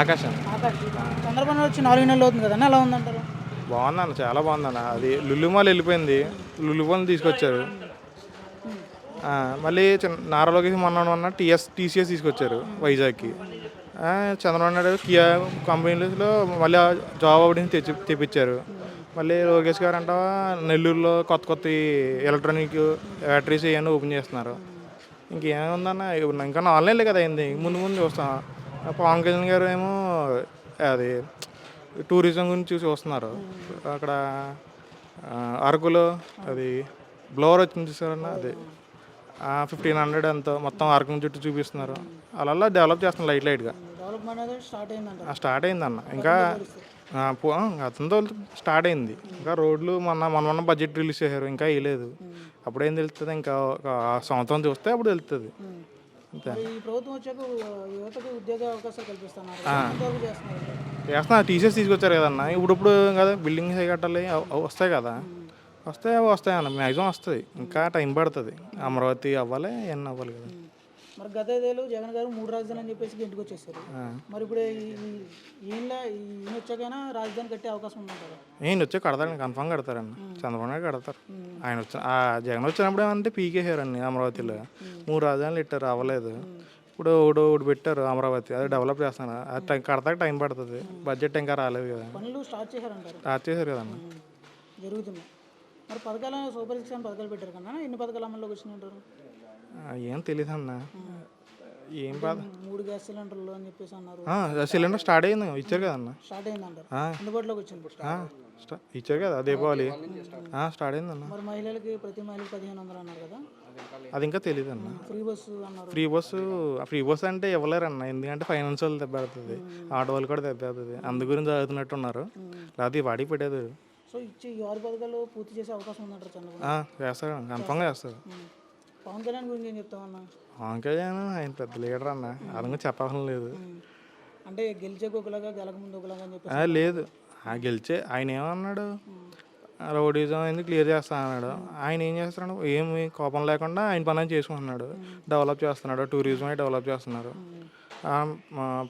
ఆకాశ్. చంద్రబాబు వచ్చి నాలుగు నెలలు అవుతుంది కదన్నా ఎలా ఉందంటారు? బాగుందన్న చాలా బాగుందన్న అది లుల్లుమాల్ వెళ్ళిపోయింది. లుల్లుమాల్ తీసుకొచ్చారు. మళ్ళీ చిన్న నారా లోకేష్ మొన్న మొన్న టీఎస్ టీసీఎస్ తీసుకొచ్చారు వైజాగ్కి. చంద్రబాబు నాయుడు కియా కంపెనీలో మళ్ళీ జాబ్ అవ్వడానికి తెచ్చి తెప్పించారు. మళ్ళీ లోకేష్ గారు అంటావా నెల్లూరులో కొత్త కొత్త ఎలక్ట్రానిక్ బ్యాటరీస్ ఇవన్నీ ఓపెన్ చేస్తున్నారు. ఇంకేముందన్న ఇప్పుడు ఇంకా ఆన్లైన్లే కదా అయింది. ముందు ముందు చూస్తాం. పవన్ కళ్యాణ్ గారు ఏమో అది టూరిజం గురించి చూస్తున్నారు అక్కడ అరకులో అది బ్లోవర్ వచ్చింది చూసారన్న అది. ఫిఫ్టీన్ హండ్రెడ్ ఎంతో మొత్తం అరకు చుట్టూ చూపిస్తున్నారు. అలా డెవలప్ చేస్తున్నారు లైట్ లైట్గా. స్టార్ట్ అయిందన్న. ఇంకా అతనితో స్టార్ట్ అయింది. ఇంకా రోడ్లు మొన్న మొన్న మొన్న బడ్జెట్ రిలీజ్ చేశారు ఇంకా వేయలేదు. అప్పుడేం తెలుస్తుంది ఇంకా సంవత్సరం చూస్తే అప్పుడు తెలుస్తుంది ఈ ప్రభుత్వం వచ్చాక యువతకు ఉద్యోగ అవకాశాలు కల్పిస్తున్నారు. ఎంతవరకు చేస్తున్నారు? చేస్తున్నా టీసీఎస్ తీసుకొచ్చారు కదన్న. ఇప్పుడు కదా బిల్డింగ్స్ అవి కట్టాలి. అవ్- వస్తాయి కదా. వస్తే అవి వస్తాయి అన్న. మ్యాక్సిమం వస్తుంది ఇంకా టైం పడుతుంది. అమరావతి అవ్వాలి ఎన్ని అవ్వాలి కదా. మరి గత ఐదేళ్ళు జగన్ గారు మూడు రాజధానులు అని చెప్పేసి ఇంటికి వచ్చేసారు. మరి ఇప్పుడు ఈయన ఈయన వచ్చాకైనా రాజధాని కట్టే అవకాశం ఉందంటారు? ఈయన వచ్చి కడతారండి కన్ఫామ్ కడతారండి. చంద్రబాబు నాయుడు కడతారు. ఆయన వచ్చి ఆ జగన్ వచ్చినప్పుడు ఏమంటే పీకేసారండి అమరావతిలో. మూడు రాజధానులు ఇట్టారు అవ్వలేదు ఇప్పుడు ఒకటి ఒకటి పెట్టారు అమరావతి అది డెవలప్ చేస్తున్నారు. అది టైం కడతాక టైం పడుతుంది. బడ్జెట్ ఇంకా రాలేదు కదా. పనులు స్టార్ట్ చేశారంటారు? స్టార్ట్ చేశారు కదన్న జరుగుతున్నాయి. మరి పథకాలు సూపర్ సిక్స్ అని పథకాలు పెట్టారు కన్నా ఎన్ని పథకాలు అమల్లోకి వచ్చినాయంటారు ఏం తెలియదు అన్న ఏం బాధ? మూడు గ్యాస్ సిలిండర్లు అని చెప్పేసి అన్నారు. సిలిండర్ స్టార్ట్ అయింది ఇచ్చారు కదన్న. స్టార్ట్ అయిందంటారు. ఆ. అందుబాటులోకి వచ్చింది ఇచ్చారు కదా దీపావళి స్టార్ట్ అయిందన్న. మరి మహిళలకి ప్రతి మహిళకి పదిహేను వందలు అన్నారు కదా? అది ఇంకా తెలియదు అన్న ఫ్రీ బస్సు అన్నారు. ఫ్రీ బస్సు ఫ్రీ బస్ అంటే ఇవ్వలేరన్న. ఎందుకంటే ఫైనాన్షియల్ దెబ్బతుంది ఆటో వాళ్ళు కూడా దెబ్బతుంది అందు గురించి చదువుతున్నట్టు ఉన్నారు. లేకపోతే వాడికి పెట్టేది. సో ఇచ్చి ఆరు పథకాలు పూర్తి చేసే అవకాశం ఉందంటారు చేస్తారు. కన్ఫామ్గా చేస్తారు. పవన్ కళ్యాణ్ గురించి ఏం చెప్తామన్నా పవన్ కళ్యాణ్ ఆయన పెద్ద లీడర్ అన్న. అదంగా చెప్పాల్సిన లేదు. అంటే గెలిచే ఒకలాగా గెలక ముందు ఒకలాగా అని ఆ, లేదు. ఆ గెలిచే ఆయన ఏమన్నాడు? రౌడీజం అయింది క్లియర్ చేస్తా అన్నాడు. ఆయన ఏం చేస్తున్నాడు? ఏమి కోపం లేకుండా ఆయన పని ఆయన చేసుకుంటున్నాడు డెవలప్ చేస్తున్నాడు. టూరిజం డెవలప్ చేస్తున్నారు.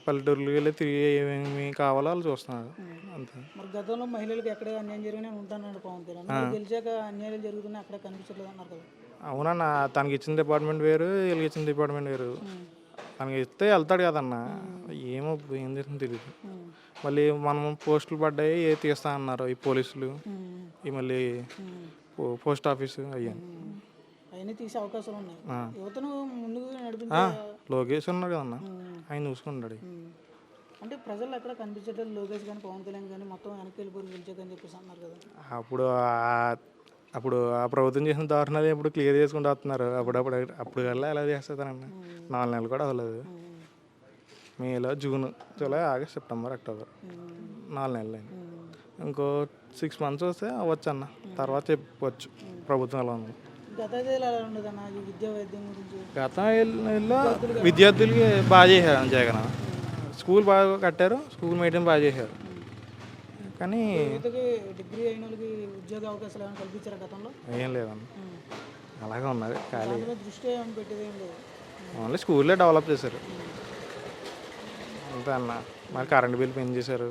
పల్లెటూరుకి వెళ్ళి తిరిగి ఏమేమి కావాలో వాళ్ళు చూస్తున్నారు. అంతే. మరి గతంలో మహిళలకు ఎక్కడ అన్యాయం జరిగినా ఉంటానన్నాడు పవన్ కళ్యాణ్. గెలిచాక అన్యాయాలు జరుగుతున్నాయి అక్కడ కనిపించట్లేదు అన్నారు కదా. అవునన్న తనకి ఇచ్చిన డిపార్ట్మెంట్ వేరు వీళ్ళకి ఇచ్చిన డిపార్ట్మెంట్ వేరు. తనకి ఇస్తే వెళ్తాడు కదన్న. ఏమో ఏం చేసిందో తెలియదు. మళ్ళీ మనం పోస్టులు పడ్డాయి ఏ తీస్తా అన్నారు ఈ పోలీసులు. ఈ మళ్ళీ పోస్ట్ ఆఫీసు అయ్యాను. అవన్నీ తీసే అవకాశాలు ఉన్నాయి. యువతను ముందుకు నడిపించే లోకేష్ ఉన్నాడు కదన్న. ఆయన చూసుకుంటాడు. అంటే ప్రజలు ఎక్కడ కనిపించట్లేదు లోకేష్ కానీ పవన్ కళ్యాణ్ కానీ మొత్తం వెనక్కి వెళ్ళిపోయి గెలిచాకని చెప్పేసి అన్నారు కదా. అప్పుడు అప్పుడు ఆ ప్రభుత్వం చేసిన దారుణాలు ఇప్పుడు క్లియర్ చేసుకుంటూ వస్తున్నారు. అప్పుడప్పుడు అప్పుడు కల్లా ఎలా చేస్తారన్న నాలుగు నెలలు కూడా అవ్వలేదు. మేలో June July August September October. నాలుగు నెలలు అయింది. ఇంకో సిక్స్ మంత్స్ వస్తే అవ్వచ్చు అన్న. తర్వాత చెప్పవచ్చు ప్రభుత్వం ఎలా ఉంది. గత ఏళ్ళలో విద్యార్థులకి బాగా చేశారు జగన్. స్కూల్ బాగా కట్టారు స్కూల్ మెయింటైన్ బాగా చేశారు. కానీ డిగ్రీ అయిన వాళ్ళకి ఉద్యోగ అవకాశాలు ఏమైనా కల్పించారా గతంలో? ఏం లేదన్న. ఉమ్. అలాగే ఉన్నది ఖాళీ. దృష్టి ఏమైనా పెట్టేది ఏం లేదు. ఓన్లీ స్కూల్లో డెవలప్ చేశారు. అంతే అన్న. మరి కరెంట్ బిల్ పెంచేశారు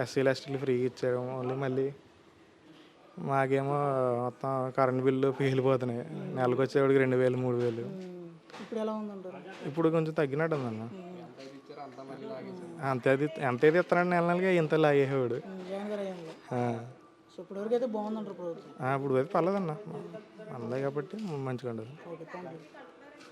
ఎస్సీలు ఎస్టీలు ఫ్రీగా ఇచ్చారు. ఓన్లీ మళ్ళీ మాకేమో మొత్తం కరెంట్ బిల్లు పీలిపోతున్నాయి. నెలకు వచ్చేవాడికి రెండు వేలు మూడు వేలు. ఇప్పుడు ఎలా ఉందంటారు? ఇప్పుడు కొంచెం తగ్గినట్టు ఉందన్న. అంతే అది ఎంత అయితే ఇస్తానండి నెల నెలగా ఇంత లాగేవాడు అయ్యంలో సో ఇప్పటివరకు అయితే బాగుందంటారు ఇప్పుడు అయితే పర్లేదన్న. అందే కాబట్టి మంచిగా ఉండదు